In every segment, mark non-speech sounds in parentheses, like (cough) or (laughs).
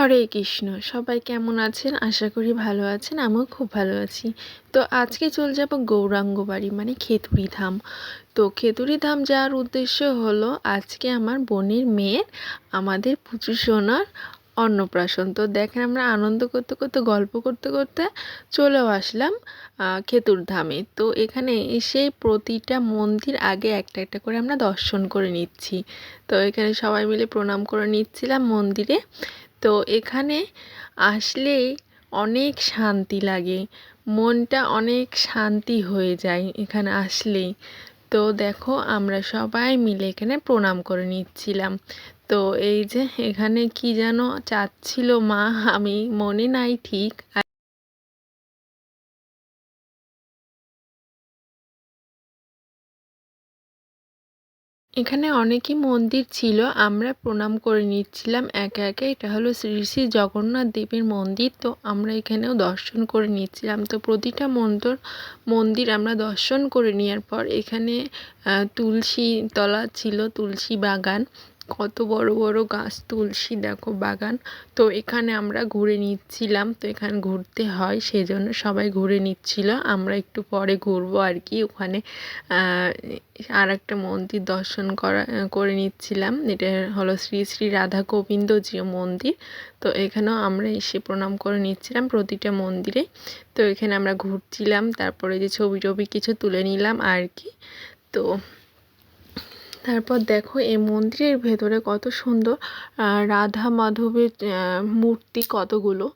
হরে কৃষ্ণ, সবাই কেমন আছেন? আশা করি ভালো আছেন, আমিও খুব ভালো আছি। তো আজকে চলে যাব গৌরাঙ্গ বাড়ি মানে খেতুরি ধাম। তো খেতুরি ধাম যাওয়ার উদ্দেশ্য হলো, আজকে আমার বোনের মেয়ের, আমাদের পুচু সোনার অন্নপ্রাশন। তো দেখেন আমরা আনন্দ করতে করতে, গল্প করতে করতে চলেও আসলাম খেতুর ধামে। তো এখানে এসে প্রতিটা মন্দির আগে একটা একটা করে আমরা দর্শন করে নিচ্ছি। তো এখানে সবাই মিলে প্রণাম করে নিচ্ছিলাম মন্দিরে। তো এখানে আসলেই অনেক শান্তি লাগে। মনটা অনেক শান্তি হয়ে যায় এখানে আসলেই। তো দেখো, আমরা সবাই মিলে এখানে প্রণাম করে নিচ্ছিলাম। তো এই যে এখানে কি যেন চাচ্ছিল মা, আমি মনে নাই ঠিক। এখানে অনেকই মন্দির ছিল, আমরা প্রণাম করে নিচ্ছিলাম একে একে। এটা হলো শ্রী শ্রী জগন্নাথ দেবের মন্দির, তো আমরা এখানেও দর্শন করে নিচ্ছিলাম। তো প্রতিটা মন্দির মন্দির আমরা দর্শন করে নেওয়ার পর এখানে তুলসী তলা ছিল, তুলসী বাগান। কত বড় বড় গাছ তুলসী দেখো বাগান। তো এখানে আমরা ঘুরে নিচ্ছিলাম, তো এখানে ঘুরতে হয়, সেজন্য সবাই ঘুরে নিচ্ছিল। আমরা একটু পরে ঘুরবো আর কি, ওখানে আর একটা মন্দির দর্শন করা, করে নিচ্ছিলাম। এটা হলো শ্রী শ্রী রাধা গোবিন্দজি মন্দির। তো এখানেও আমরা এসে প্রণাম করে নিচ্ছিলাম প্রতিটা মন্দিরে। তো এখানে আমরা ঘুরছিলাম, তারপরে যে ছবি টবি কিছু তুলে নিলাম আর কি। তো তারপর দেখো এই মন্দিরের ভেতরে কত সুন্দর রাধা মাধবের মূর্তি কতগুলো।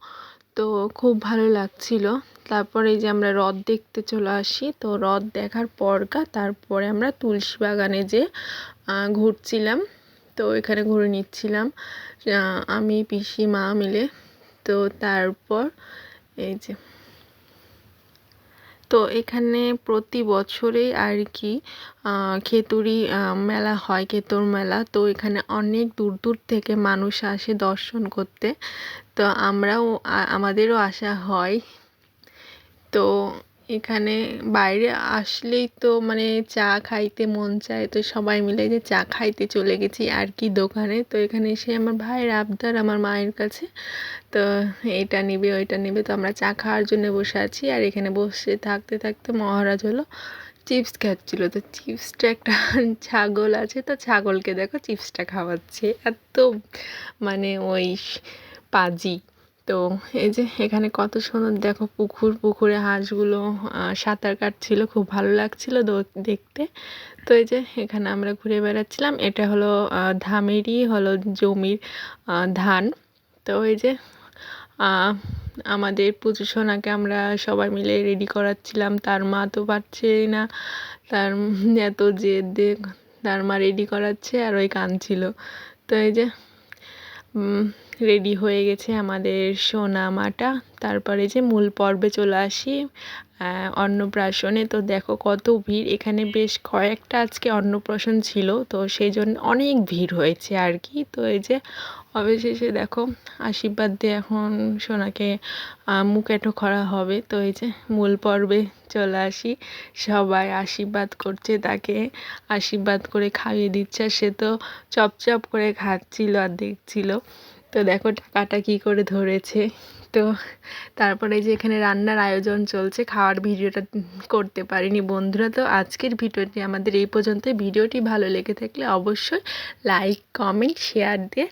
তো খুব ভালো লাগছিল। তারপরে এই যে আমরা হ্রদ দেখতে চলে আসি, তো হ্রদ দেখার পরগা, তারপরে আমরা তুলসী বাগানে যে ঘুরছিলাম, তো এখানে ঘুরে নিচ্ছিলাম আমি, পিসি, মা মিলে। তো তারপর এই যে তো এখানে প্রতি বছরে আর কি খেতুরি মেলা হয়, খেতুর মেলা। তো এখানে অনেক দূর দূর থেকে মানুষ আসে দর্শন করতে। তো আমরাও আমাদেরও আসা হয়। তো এখানে বাইরে আসলেই তো মানে চা খাইতে মন চায়, তো সবাই মিলে যে চা খাইতে চলে গেছি আর কি দোকানে। তো এখানে এসে আমার ভাইয়ের আবদার আমার মায়ের কাছে। তো এটা নিবে, ওইটা নিবে। তো আমরা চা খাওয়ার জন্য বসে আছি আর এখানে বসে থাকতে থাকতে মহারাজ হলো চিপস খাচ্ছিল। তো চিপসটা একটা (laughs) ছাগল আছে, তো ছাগলকে দেখো চিপসটা খাওয়াচ্ছে। এত মানে ওই পাজি। তো এই যে এখানে কত সুন্দর দেখো পুকুর, পুকুরে হাঁসগুলো সাঁতার কাটছিল, খুব ভালো লাগছিল দেখতে। তো এই যে এখানে আমরা ঘুরে বেড়াচ্ছিলাম, এটা হলো ধামেরই হলো জমির ধান। তো এই যে আমাদের পুজো সোনাকে আমরা সবাই মিলে রেডি করাচ্ছিলাম, তার মা তো পারছে না, তার এত জেদ তার মা রেডি করাচ্ছে আর ওই কাঁদছিল। তো এই যে রেডি হয়ে গেছে আমাদের সোনা মাটা। তারপরে যে মূল পর্বে চলে আসি অন্নপ্রাশনে। তো দেখো কত ভিড়। এখানে বেশ কয়েকটা আজকে অন্নপ্রাশন ছিল। তো সেই জন্য অনেক ভিড় হয়েছে আর কি। তো এই যে অবশেষে দেখো আশীর্বাদ দিয়ে এখন সোনাকে মুখেটো করা হবে। তো এই যে মূল পর্বে চলে আসি। সবাই আশীর্বাদ করছে তাকে। আশীর্বাদ করে খাইয়ে দিচ্ছে। সে তো চপচপ করে খাচ্ছিল আর দেখছিল। তো দেখো টাকাটা কি করে ধরেছে। তো তারপরে যে এখানে রান্নার আয়োজন চলছে, খাওয়ার ভিডিওটা করতে পারিনি বন্ধুরা। তো আজকের ভিডিওটি আমাদের এই পর্যন্ত ভিডিওটি ভালো লেগে থাকলে অবশ্যই লাইক কমেন্ট শেয়ার দিয়ে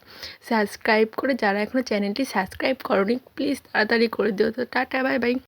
সাবস্ক্রাইব করে যারা এখনও চ্যানেলটি সাবস্ক্রাইব করনি প্লিজ তাড়াতাড়ি করে দিও। তো টাটা বাই বাই